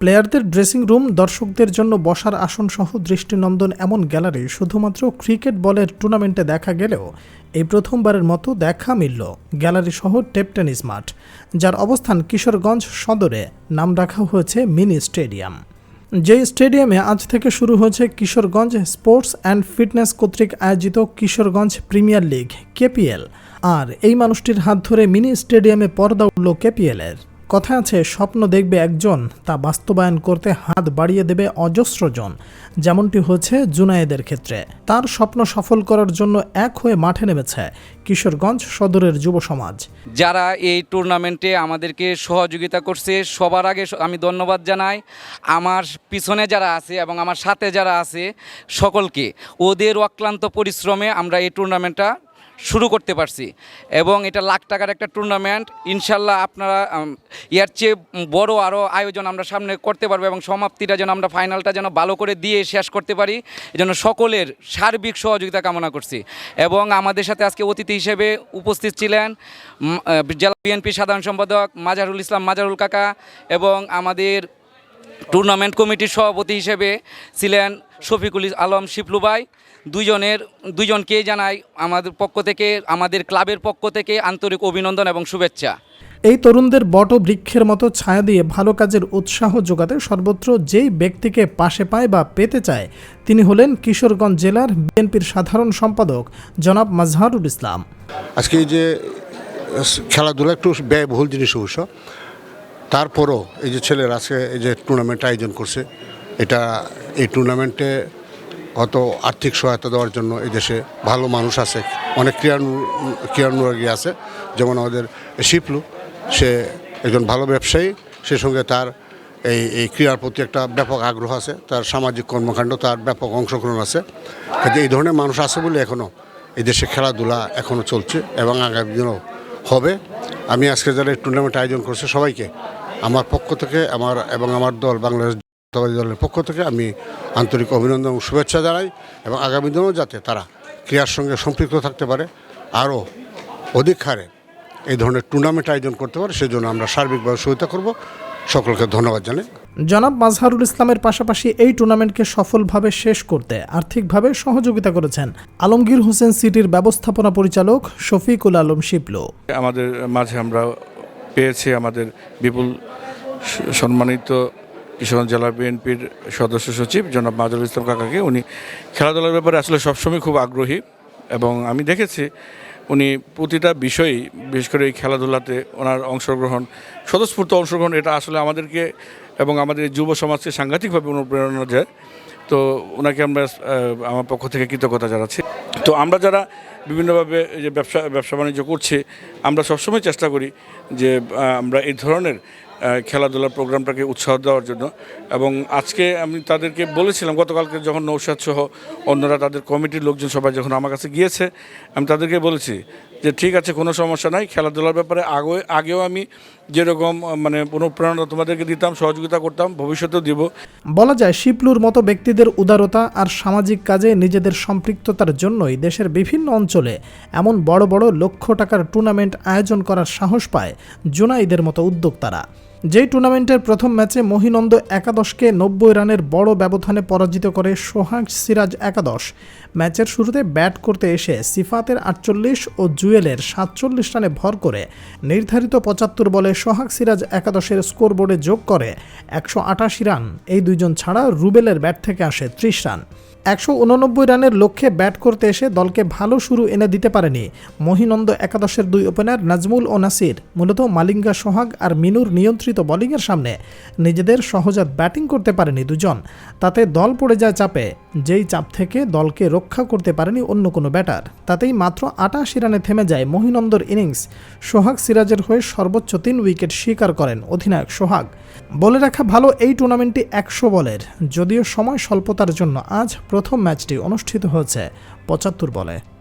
প্লেয়ারদের dressing room দর্শকদের জন্য বসার আসন সহ দৃষ্টিনন্দন এমন গ্যালারি শুধুমাত্র ক্রিকেট বলের টুর্নামেন্টে দেখা গেলেও এই প্রথমবারের মতো দেখা মিলল। গ্যালারি সহ টেপ টেনিস মাঠ, যার অবস্থান কিশোরগঞ্জ সদরে। নাম রাখা হয়েছে মিনি স্টেডিয়াম। যে স্টেডিয়ামে আজ থেকে শুরু হয়েছে কিশোরগঞ্জ স্পোর্টস অ্যান্ড ফিটনেস কর্তৃক আয়োজিত কিশোরগঞ্জ প্রিমিয়ার লিগ, কেপিএল। আর এই মানুষটির হাত ধরে মিনি স্টেডিয়ামে পর্দা উঠল কেপিএলের। কথা আছে, স্বপ্ন দেখবে একজন, তা বাস্তবায়ন করতে হাত বাড়িয়ে দেবে অজস্র জন। যেমনটি হয়েছে জুনায়েদের ক্ষেত্রে। তার স্বপ্ন সফল করার জন্য এক হয়ে মাঠে নেমেছে কিশোরগঞ্জ সদরের যুব সমাজ যারা এই টুর্নামেন্টে আমাদেরকে সহযোগিতা করছে, সবার আগে আমি ধন্যবাদ জানাই। আমার পিছনে যারা আছে এবং আমার সাথে যারা আছে সকলকে, ওদের অক্লান্ত পরিশ্রমে আমরা এই টুর্নামেন্টটা শুরু করতে পারছি। এবং এটা লাখ টাকার একটা টুর্নামেন্ট ইনশাল্লাহ আপনারা ইয়ার চেয়ে বড় আরও আয়োজন আমরা সামনে করতে পারব এবং সমাপ্তিটা যেন আমরা ফাইনালটা যেন ভালো করে দিয়ে শেষ করতে পারি এজন্য সকলের সার্বিক সহযোগিতা কামনা করছি। এবং আমাদের সাথে আজকে অতিথি হিসেবে উপস্থিত ছিলেন জেলা বিএনপি সাধারণ সম্পাদক মাজারুল ইসলাম মাজারুল কাকা এবং আমাদের টুর্নামেন্ট কমিটির সভাপতি হিসেবে ছিলেন শফিকুল আলম শিপলু ভাই। দুজনের দুজনকেই জানাই আমাদের পক্ষ থেকে আমাদের ক্লাবের পক্ষ থেকে আন্তরিক অভিনন্দন এবং শুভেচ্ছা। এই তরুণদের বট বৃক্ষের মতো ছায়া দিয়ে ভালো কাজের উৎসাহ যোগাতে সর্বত্র যেই ব্যক্তিকে পাশে পায় বা পেতে চায় তিনি হলেন কিশোরগঞ্জ জেলার বিএনপির সাধারণ সম্পাদক জনাব মাজহারুল ইসলাম। আজকে যে খেলাধুলা একটু ব্যয়বহুল জিনিস অবশ্য। তারপরও এই যে ছেলেরা আজকে এই যে টুর্নামেন্ট আয়োজন করছে, এটা এই টুর্নামেন্টে কত আর্থিক সহায়তা দেওয়ার জন্য এই দেশে ভালো মানুষ আছে, অনেক ক্রীড়ানু, ক্রীড়ানুরাগী আছে। যেমন আমাদের শিপলু, সে একজন ভালো ব্যবসায়ী, সে সঙ্গে তার এই এই ক্রীড়ার প্রতি একটা ব্যাপক আগ্রহ আছে, তার সামাজিক কর্মকাণ্ড, তার ব্যাপক অংশগ্রহণ আছে। কাজে এই ধরনের মানুষ আছে বলে এখনও এই দেশে খেলাধুলা এখনও চলছে এবং আগামী দিনও হবে। আমি আজকে যারা টুর্নামেন্ট আয়োজন করছে সবাইকে আমার পক্ষ থেকে আমার এবং আমার দল বাংলাদেশ জাতীয়তাবাদী দলের পক্ষ থেকে আমি আন্তরিক অভিনন্দন এবং শুভেচ্ছা জানাই এবং আগামী দিনেও যাতে তারা ক্রীড়ার সঙ্গে সম্পৃক্ত থাকতে পারে আরও অধিক হারে এই ধরনের টুর্নামেন্ট আয়োজন করতে পারে সেজন্য আমরা সার্বিকভাবে সহায়তা করব। সকলকে ধন্যবাদ জানাই। জনাব মাজহারুল ইসলামের পাশাপাশি এই টুর্নামেন্টকে সফলভাবে শেষ করতে আর্থিকভাবে সহযোগিতা করেছেন আলমগীর হোসেন সিটির ব্যবস্থাপনা পরিচালক শফিকুল আলম শিপলু। আমাদের মাঝে আমরা পেয়েছি আমাদের বিপুল সম্মানিত কিশোরগঞ্জ জেলা বিএনপির সদস্য সচিব জনাব মাজুল ইসলাম কাকাকে। উনি খেলাধুলার ব্যাপারে আসলে সবসময় খুব আগ্রহী এবং আমি দেখেছি উনি প্রতিটা বিষয়েই, বিশেষ করে এই খেলাধুলাতে ওনার অংশগ্রহণ, স্বতঃস্ফূর্ত অংশগ্রহণ, এটা আসলে আমাদেরকে এবং আমাদের যুব সমাজকে সাংঘাতিকভাবে অনুপ্রেরণা দেয়। তো ওনাকে আমরা আমার পক্ষ থেকে কৃতজ্ঞতা জানাচ্ছি। তো আমরা যারা বিভিন্নভাবে যে ব্যবসা ব্যবসা বাণিজ্য করছে, আমরা সবসময় চেষ্টা করি যে আমরা এই ধরনের খেলাধুলার প্রোগ্রামটাকে উৎসাহ দেওয়ার জন্য। এবং আজকে আমি তাদেরকে বলেছিলাম, গতকালকে যখন নৌসাদ সহ অন্যরা তাদের কমিটির লোকজন সবাই যখন আমার কাছে গিয়েছে, আমি তাদেরকে বলেছি যে, ঠিক আছে, কোনো সমস্যা নাই, খেলাধুলার ব্যাপারে আগে, আগেও আমি যেরকম মানে অনুপ্রেরণা তোমাদেরকে দিতাম, সহযোগিতা করতাম, ভবিষ্যতেও দিব। বলা যায় শিপলুর মতো ব্যক্তিদের উদারতা আর সামাজিক কাজে নিজেদের সম্পৃক্ততার জন্যই দেশের বিভিন্ন অঞ্চলে এমন বড় বড় লক্ষ টাকার টুর্নামেন্ট আয়োজন করার সাহস পায় জুনাইদের মতো উদ্যোক্তারা। যেই টুর্নামেন্টের প্রথম ম্যাচে মহিনন্দ একাদশকে নব্বই রানের বড় ব্যবধানে পরাজিত করে সোহাগ সিরাজ একাদশ। ম্যাচের শুরুতে ব্যাট করতে এসে সিফাতের আটচল্লিশ ও জুয়েলের সাতচল্লিশ রানে ভর করে নির্ধারিত পঁচাত্তর বলে সোহাগ সিরাজ একাদশের স্কোরবোর্ডে যোগ করে একশো আটাশি রান। এই দুইজন ছাড়া রুবেলের ব্যাট থেকে আসে ত্রিশ রান। একশো উননব্বই রানের লক্ষ্যে ব্যাট করতে এসে দলকে ভালো শুরু এনে দিতে পারেনি মহিনন্দ একাদশের দুই ওপেনার নাজমুল ও নাসির। মূলত মালিঙ্গা, সোহাগ আর মিনুর নিয়ন্ত্রিত বোলিংয়ের সামনে নিজেদের সহজাত ব্যাটিং করতে পারেনি দুজন। তাতে দল পড়ে যায় চাপে। যেই চাপ থেকে দলকে রক্ষা করতে পারেনি অন্য কোনো ব্যাটার। তাতেই মাত্র আটাশি রানে থেমে যায় মহিনন্দর ইনিংস। সোহাগ সিরাজের হয়ে সর্বোচ্চ তিন উইকেট স্বীকার করেন অধিনায়ক সোহাগ। বলে রাখা ভালো এই টুর্নামেন্টটি একশো বলের। যদিও সময় স্বল্পতার জন্য আজ প্রথম ম্যাচটি অনুষ্ঠিত হয়েছে পঁচাত্তর বলে।